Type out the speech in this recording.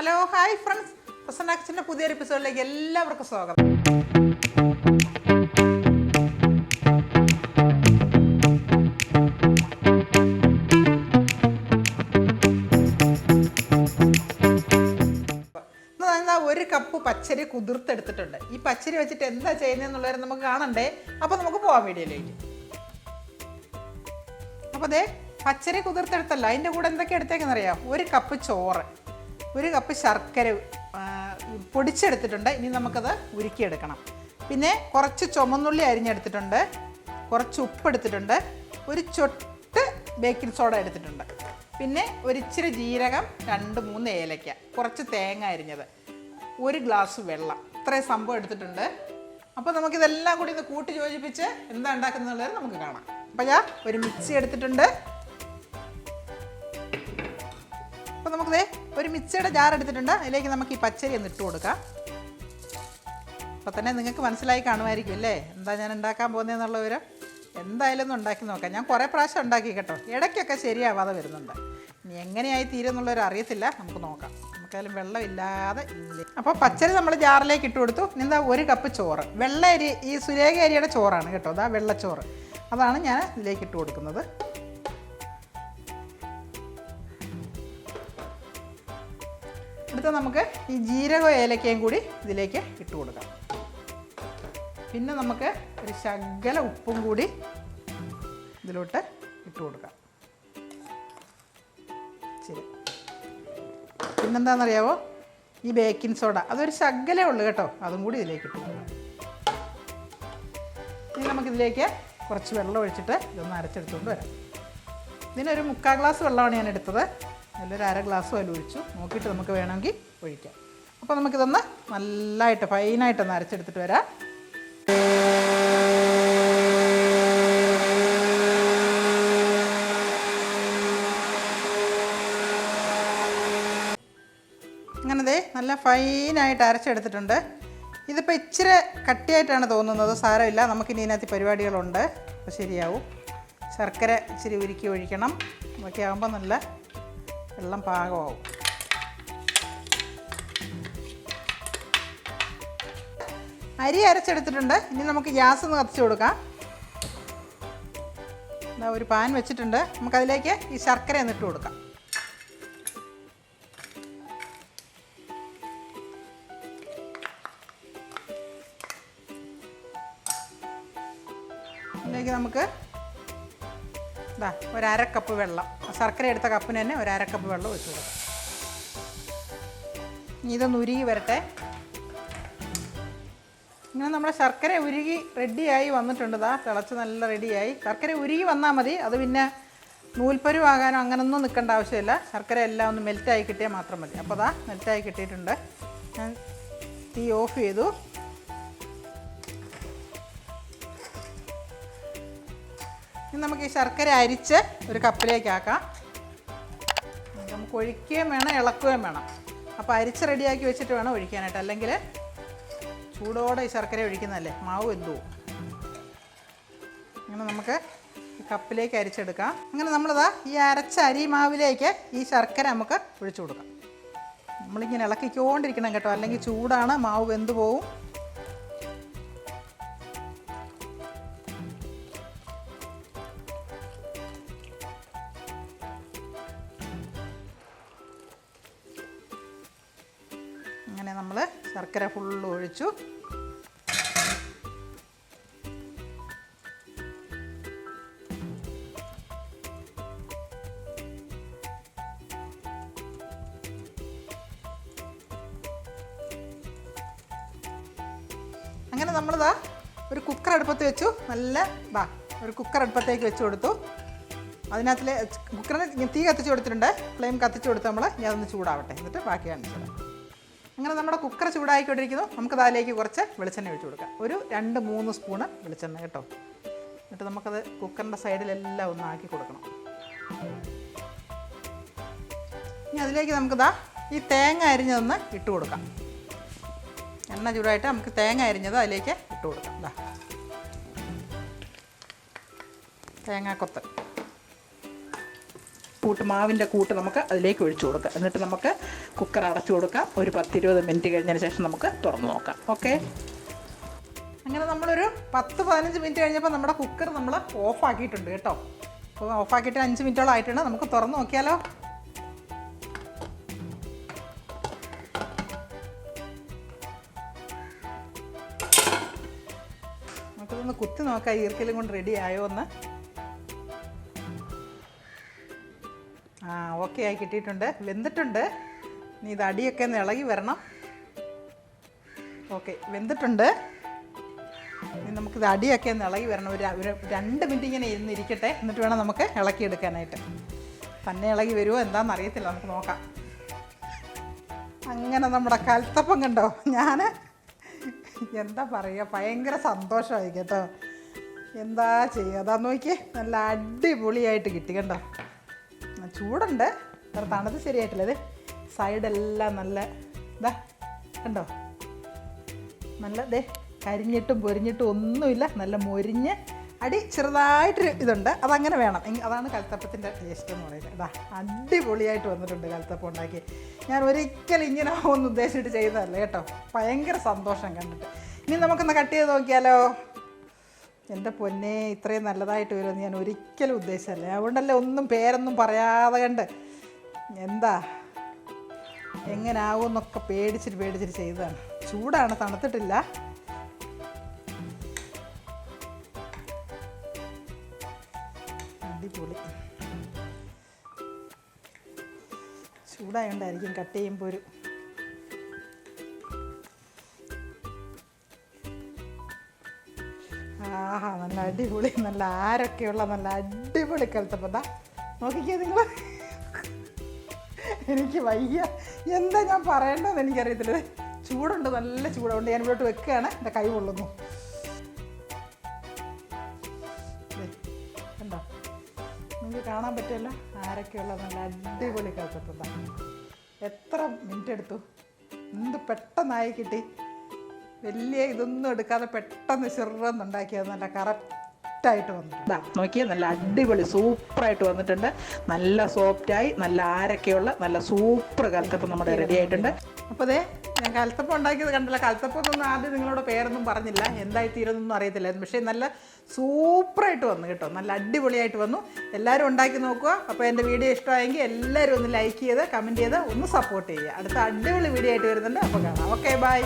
Hello hi friends Prasanna അച്ഛന്റെ പുതിയൊരു എപ്പിസോഡിലേക്ക് എല്ലാവർക്കും സ്വാഗതം. ഒരു കപ്പ് പച്ചരി കുതിർത്തെടുത്തിട്ടുണ്ട്. ഈ പച്ചരി വെച്ചിട്ട് എന്താ ചെയ്യുന്നതെന്നുള്ളത് നമുക്ക് കാണണ്ടേ? അപ്പോൾ നമുക്ക് പോവാം വീഡിയോയിലേക്ക്. അപ്പോൾ അതെ പച്ചരി കുതിർത്തെടുത്തല്ല. അതിന്റെ കൂടെ എന്തൊക്കെ എടുത്തേക്കെന്ന് അറിയാം ഒരു കപ്പ് ചോറ്. ഒരു കപ്പ് ശർക്കര പൊടിച്ചെടുത്തിട്ടുണ്ട്. ഇനി നമുക്കത് ഉരുക്കിയെടുക്കണം. പിന്നെ കുറച്ച് ചുമന്നുള്ളി അരിഞ്ഞെടുത്തിട്ടുണ്ട്. കുറച്ച് ഉപ്പ് എടുത്തിട്ടുണ്ട് ഒരു ചൊട്ട് ബേക്കിംഗ് സോഡ എടുത്തിട്ടുണ്ട്. പിന്നെ ഒരിച്ചിരി ജീരകം രണ്ട് മൂന്ന് ഏലയ്ക്ക കുറച്ച് തേങ്ങ അരിഞ്ഞത്. ഒരു ഗ്ലാസ് വെള്ളം. ഇത്രയും സംഭവം എടുത്തിട്ടുണ്ട്. അപ്പോൾ നമുക്കിതെല്ലാം കൂടി ഇത് കൂട്ടി യോജിപ്പിച്ച് എന്താ ഉണ്ടാക്കുന്നുള്ളത് നമുക്ക് കാണാം. അപ്പോൾ ഞാൻ ഒരു മിക്സി എടുത്തിട്ടുണ്ട്. ഒരു മിക്സിയുടെ ജാർ എടുത്തിട്ടുണ്ട്. അതിലേക്ക് നമുക്ക് ഈ പച്ചരി ഒന്ന് ഇട്ട് കൊടുക്കാം. അപ്പോൾ തന്നെ നിങ്ങൾക്ക് മനസ്സിലായി കാണുമായിരിക്കും അല്ലേ? എന്താ ഞാൻ ഉണ്ടാക്കാൻ പോകുന്നതെന്നുള്ള എന്തായാലും ഒന്ന് ഉണ്ടാക്കി നോക്കാം. ഞാൻ കുറേ പ്രാവശ്യം ഉണ്ടാക്കി കേട്ടോ. ഇടയ്ക്കൊക്കെ ശരിയാവാതെ വരുന്നുണ്ട്. ഇനി എങ്ങനെയായി തീരുമെന്നുള്ളവർ അറിയത്തില്ല. നമുക്ക് നോക്കാം. നമുക്കായാലും വെള്ളമില്ലാതെ അപ്പോൾ പച്ചരി നമ്മൾ ജാറിലേക്ക് ഇട്ട് കൊടുത്തു. ഇനി എന്താ ഒരു കപ്പ് ചോറ്. വെള്ള അരി ഈ സുരേഖ അരിയുടെ ചോറാണ് കേട്ടോ. അതാ വെള്ളച്ചോറ്. അതാണ് ഞാൻ ഇതിലേക്ക് ഇട്ട് കൊടുക്കുന്നത്. അടുത്ത നമുക്ക് ഈ ജീരക ഏലക്കയും കൂടി ഇതിലേക്ക് ഇട്ട് കൊടുക്കാം. പിന്നെ നമുക്ക് ഒരു ശകല ഉപ്പും കൂടി ഇതിലോട്ട് ഇട്ട് കൊടുക്കാം. ശരി. പിന്നെന്താണെന്നറിയാവോ? ഈ ബേക്കിംഗ് സോഡ. അതൊരു ശകലേ ഉള്ളൂ കേട്ടോ. അതും കൂടി ഇതിലേക്ക് ഇട്ട് കൊടുക്കാം. ഇനി നമുക്കിതിലേക്ക് കുറച്ച് വെള്ളം ഒഴിച്ചിട്ട് ഇതൊന്ന് അരച്ചെടുത്തുകൊണ്ട് വരാം. ഇതിനൊരു മുക്കാൽ ഗ്ലാസ് വെള്ളമാണ് ഞാൻ എടുത്തത്. അതിലൊരു അര ഗ്ലാസ് അതിൽ ഒഴിച്ചു. നോക്കിയിട്ട് നമുക്ക് വേണമെങ്കിൽ ഒഴിക്കാം. അപ്പോൾ നമുക്കിതൊന്ന് നല്ലതായിട്ട് ഫൈനായിട്ടൊന്ന് അരച്ചെടുത്തിട്ട് വരാം. അങ്ങനെ ദേ നല്ല ഫൈനായിട്ട് അരച്ചെടുത്തിട്ടുണ്ട്. ഇതിപ്പോൾ ഇച്ചിരി കട്ടിയായിട്ടാണ് തോന്നുന്നത്. സാരമില്ല. നമുക്കിനി ഇതിനകത്ത് പരിപാടികളുണ്ട്. അപ്പോൾ ശരിയാവും. ശർക്കര ഇച്ചിരി ഉരുക്കി ഒഴിക്കണം. അതൊക്കെ ആകുമ്പോൾ നല്ല വെള്ളം പാകമാവും. അരി അരച്ചെടുത്തിട്ടുണ്ട്. ഇനി നമുക്ക് ഗ്യാസ് ഒന്ന് കത്തിച്ച് കൊടുക്കാം. ഒരു പാൻ വെച്ചിട്ടുണ്ട്. നമുക്കതിലേക്ക് ഈ ശർക്കര ഒന്ന് ഇട്ട് കൊടുക്കാം. നമുക്ക് ഇതാ ഒരു അര കപ്പ് വെള്ളം. ശർക്കര എടുത്ത കപ്പിന് തന്നെ ഒരു അര കപ്പ് വെള്ളം ഒഴിച്ചു കൊടുക്കാം. ഇനി ഇതൊന്ന് ഉരുകി വരട്ടെ. ഇങ്ങനെ നമ്മുടെ ശർക്കര ഉരുകി റെഡിയായി വന്നിട്ടുണ്ട്. ഇതാ തിളച്ച് നല്ല റെഡിയായി. ശർക്കര ഉരുകി വന്നാൽ മതി. അത് പിന്നെ നൂൽപ്പരുവാകാനോ അങ്ങനൊന്നും നിൽക്കേണ്ട ആവശ്യമില്ല. ശർക്കര എല്ലാം ഒന്ന് മെൽറ്റായി കിട്ടിയാൽ മാത്രം മതി. അപ്പോൾ അതാ മെൽറ്റായി കിട്ടിയിട്ടുണ്ട്. ഞാൻ തീ ഓഫ് ചെയ്തു. ഇനി നമുക്ക് ഈ ശർക്കര അരിച്ച് ഒരു കപ്പിലേക്ക് ആക്കാം. നമുക്ക് ഒഴിക്കുകയും വേണം ഇളക്കുകയും വേണം. അപ്പോൾ അരിച്ച് റെഡിയാക്കി വെച്ചിട്ട് വേണം ഒഴിക്കാനായിട്ട്. അല്ലെങ്കിൽ ചൂടോടെ ഈ ശർക്കര ഒഴിക്കുന്നതല്ലേ? മാവ് എന്തോ ഇങ്ങനെ നമുക്ക് ഈ കപ്പിലേക്ക് അരിച്ചെടുക്കാം. അങ്ങനെ നമ്മളിതാ ഈ അരച്ച അരി മാവിലേക്ക് ഈ ശർക്കര നമുക്ക് ഒഴിച്ചു കൊടുക്കാം. നമ്മളിങ്ങനെ ഇളക്കിക്കൊണ്ടിരിക്കണം കേട്ടോ. അല്ലെങ്കിൽ ചൂടാണ് മാവ് വെന്തു പോവും. അങ്ങനെ നമ്മൾ ശർക്കര ഫുള്ള് ഒഴിച്ചു. അങ്ങനെ നമ്മളിതാ ഒരു കുക്കർ അടുപ്പത്ത് വെച്ചു. നല്ല ബാ ഒരു കുക്കർ അടുപ്പത്തേക്ക് വെച്ച് കൊടുത്തു. അതിനകത്തിൽ കുക്കറിന് തീ കത്തിച്ച് കൊടുത്തിട്ടുണ്ട്. ഫ്ലെയിം കത്തിച്ച് കൊടുത്ത് നമ്മൾ ഞാൻ അതൊന്ന് ചൂടാവട്ടെ. എന്നിട്ട് ബാക്കി കാണിച്ചു അങ്ങനെ നമ്മുടെ കുക്കർ ചൂടായിക്കൊണ്ടിരിക്കുന്നു. നമുക്ക് അതിലേക്ക് കുറച്ച് വെളിച്ചെണ്ണ ഒഴിച്ചു കൊടുക്കാം. ഒരു രണ്ട് മൂന്ന് സ്പൂണ് വെളിച്ചെണ്ണ കേട്ടോ. എന്നിട്ട് നമുക്കത് കുക്കറിന്റെ സൈഡിലെല്ലാം ഒന്ന് ആക്കി കൊടുക്കണം. ഇനി അതിലേക്ക് നമുക്കിതാ ഈ തേങ്ങ അരിഞ്ഞതൊന്ന് ഇട്ട് കൊടുക്കാം. എണ്ണ ചൂടായിട്ട് നമുക്ക് തേങ്ങ അരിഞ്ഞത് അതിലേക്ക് ഇട്ട് കൊടുക്കാം. ഇതാ തേങ്ങാക്കൊത്ത്. കൂട്ട് മാവിന്റെ കൂട്ട് നമുക്ക് അതിലേക്ക് ഒഴിച്ചു കൊടുക്കാം. എന്നിട്ട് നമുക്ക് കുക്കർ അടച്ചു കൊടുക്കാം. ഒരു പത്തിരുപത് മിനിറ്റ് കഴിഞ്ഞതിന് ശേഷം നമുക്ക് തുറന്നു നോക്കാം. ഓക്കെ അങ്ങനെ നമ്മളൊരു പത്ത് പതിനഞ്ച് മിനിറ്റ് കഴിഞ്ഞപ്പോൾ നമ്മുടെ കുക്കർ നമ്മൾ ഓഫാക്കിയിട്ടുണ്ട് കേട്ടോ. അപ്പോൾ ഓഫാക്കിയിട്ട് അഞ്ച് മിനിറ്റോളം ആയിട്ടുണ്ട്. നമുക്ക് തുറന്നു നോക്കിയാലോ? നമുക്കിതൊന്ന് കുത്തി നോക്കാം. ഈർക്കലും കൊണ്ട് റെഡി ആയോ എന്ന്. ആ ഓക്കെ ആയി കിട്ടിയിട്ടുണ്ട്. വെന്തിട്ടുണ്ട്. ഇനി ഇത് അടിയൊക്കെ ഒന്ന് ഇളകി വരണം. ഓക്കെ വെന്തിട്ടുണ്ട്. ഇനി നമുക്കിത് അടിയൊക്കെ ഒന്ന് ഇളകി വരണം. ഒരു ഒരു രണ്ട് മിനിറ്റ് ഇങ്ങനെ ഇരുന്നിരിക്കട്ടെ എന്നിട്ട് വേണം നമുക്ക് ഇളക്കിയെടുക്കാനായിട്ട്. തന്നെ ഇളകി വരുമോ എന്താണെന്ന് അറിയത്തില്ല. നമുക്ക് നോക്കാം. അങ്ങനെ നമ്മുടെ കൽത്തപ്പം കണ്ടോ? ഞാൻ എന്താ പറയുക ഭയങ്കര സന്തോഷമായി കേട്ടോ. എന്താ ചെയ്യുക അതാ നോക്കിയേ. നല്ല അടിപൊളിയായിട്ട് കിട്ടി കണ്ടോ? ചൂടുണ്ട്. അത്ര തണുത്ത് ശരിയായിട്ടില്ല. ഇത് സൈഡെല്ലാം നല്ല ഇതാ കണ്ടോ? നല്ല ദേ കരിഞ്ഞിട്ടും പൊരിഞ്ഞിട്ടും ഒന്നുമില്ല. നല്ല മൊരിഞ്ഞ് അടി ചെറുതായിട്ടൊരു ഇതുണ്ട്. അതങ്ങനെ വേണം. അതാണ് കൽത്തപ്പത്തിന്റെ ടേസ്റ്റ് എന്ന് പറയുന്നത്. ഇതാ അടിപൊളിയായിട്ട് വന്നിട്ടുണ്ട് കൽത്തപ്പം ഉണ്ടാക്കി. ഞാൻ ഒരിക്കലും ഇങ്ങനെ ഒന്നും ഉദ്ദേശിച്ചിട്ട് ചെയ്തതല്ല കേട്ടോ. ഭയങ്കര സന്തോഷം കണ്ടിട്ട്. ഇനി നമുക്കൊന്ന് കട്ട് ചെയ്ത് നോക്കിയാലോ? എന്റെ പൊന്നെ ഇത്രയും നല്ലതായിട്ട് വരുമെന്ന് ഞാൻ ഒരിക്കലും ഉദ്ദേശിച്ചല്ല അതുകൊണ്ടല്ലേ ഒന്നും പേരൊന്നും പറയാതെ കണ്ട്. എന്താ? എങ്ങനെ ആവുമെന്നൊക്കെ പേടിച്ചിട്ട് പേടിച്ചിട്ട് ചെയ്തതാണ്. ചൂടാണ് തണുത്തിട്ടില്ല. അടിപൊളി. ചൂടായോണ്ടായിരിക്കും കട്ട് ചെയ്യുമ്പോൾ ഒരു നല്ല അടിപൊളി നല്ല ആരൊക്കെയുള്ള നല്ല അടിപൊളി കലത്തപ്പത നോക്കിക്കേ നിങ്ങൾ എനിക്ക് വയ്യ. എന്താ ഞാൻ പറയേണ്ടതെന്ന് എനിക്കറിയത്തില്ല. ചൂടുണ്ട് നല്ല ചൂടുണ്ട്. ഞാൻ ഇവിടോട്ട് വെക്കുകയാണ്. എന്റെ കൈ കൊള്ളുന്നു കണ്ടോ? നിങ്ങൾക്ക് കാണാൻ പറ്റുമല്ലോ? ആരൊക്കെയുള്ള നല്ല അടിപൊളി കലത്തപ്പത എത്ര മിനിറ്റ് എടുത്തു? എന്ത് പെട്ടെന്നായി കിട്ടി? വലിയ ഇതൊന്നും എടുക്കാതെ പെട്ടെന്ന് ചെറുന്നുണ്ടാക്കിയത് നല്ല കറക്റ്റായിട്ട് വന്നിട്ടുണ്ട്. നോക്കിയാൽ നല്ല അടിപൊളി സൂപ്പറായിട്ട് വന്നിട്ടുണ്ട്. നല്ല സോഫ്റ്റായി നല്ല ആരൊക്കെയുള്ള നല്ല സൂപ്പർ കലത്തപ്പം നമ്മുടെ റെഡി ആയിട്ടുണ്ട്. അപ്പോൾ അതെ ഞാൻ കലത്തപ്പം ഉണ്ടാക്കിയത് കണ്ടില്ല. കലത്തപ്പൊന്നും ആദ്യം നിങ്ങളോട് പേരൊന്നും പറഞ്ഞില്ല. എന്തായി തീരുന്നൊന്നും അറിയത്തില്ലായിരുന്നു. പക്ഷേ നല്ല സൂപ്പറായിട്ട് വന്നു കേട്ടോ. നല്ല അടിപൊളിയായിട്ട് വന്നു. എല്ലാവരും ഉണ്ടാക്കി നോക്കുക. അപ്പോൾ എന്റെ വീഡിയോ ഇഷ്ടമായെങ്കിൽ എല്ലാവരും ഒന്ന് ലൈക്ക് ചെയ്ത് കമന്റ് ചെയ്ത് ഒന്ന് സപ്പോർട്ട് ചെയ്യുക. അടുത്ത അടിപൊളി വീഡിയോ ആയിട്ട് വരുന്നുണ്ട്. അപ്പോൾ കാണാം. Okay bye